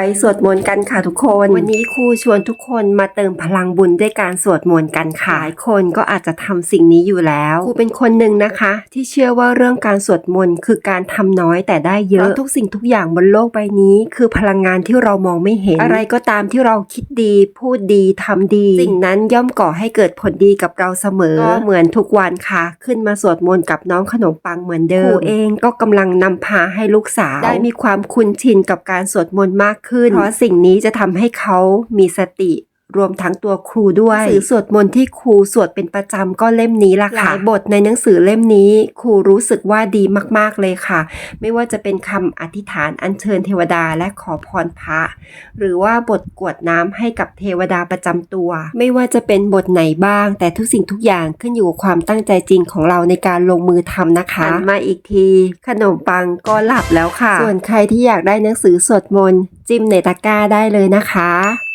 ไปสวดมนต์กันค่ะทุกคน วันนี้ครูชวนทุกคนมาเติมพลังบุญด้วยการสวดมนต์กันค่ะหลายคนก็อาจจะทำสิ่งนี้อยู่แล้วครูเป็นคนหนึ่งนะคะ ที่เชื่อว่าเรื่องการสวดมนต์คือการทำน้อยแต่ได้เยอะเพราะทุกสิ่งทุกอย่างบนโลกใบนี้ คือพลังงานที่เรามองไม่เห็น อะไรก็ตามที่เราคิดดี พูดดีทำดี สิ่งนั้นย่อมก่อให้เกิดผลดีกับเราเสมอก็เหมือนทุกวันค่ะ ขึ้นมาสวดมนต์กับน้องขนมปังเหมือนเดิมครูเองก็กำลังนำพาให้ลูกสาวได้มีความคุ้นชินกับการสวดมนต์มากขึ้น เพราะสิ่งนี้จะทำให้เขามีสติ รวมทั้งตัวครูด้วยหนังสือสวดมนต์ที่ครูสวดเป็นประจำก็เล่มนี้ละค่ะหลายบทในหนังสือเล่มนี้ครูรู้สึกว่าดีมากๆเลยค่ะ ไม่ว่าจะเป็นคำอธิษฐานอัญเชิญเทวดาและขอพรพระ หรือว่าบทกรวดน้ำให้กับเทวดาประจำตัว ไม่ว่าจะเป็นบทไหนบ้าง แต่ทุกสิ่งทุกอย่างขึ้นอยู่กับความตั้งใจจริงของเราในการลงมือทำนะคะหันมาอีกที ขนมปังก็หลับแล้วค่ะ ส่วนใครที่อยากได้หนังสือสวดมนต์จิ้มในตะกร้าได้เลยนะคะ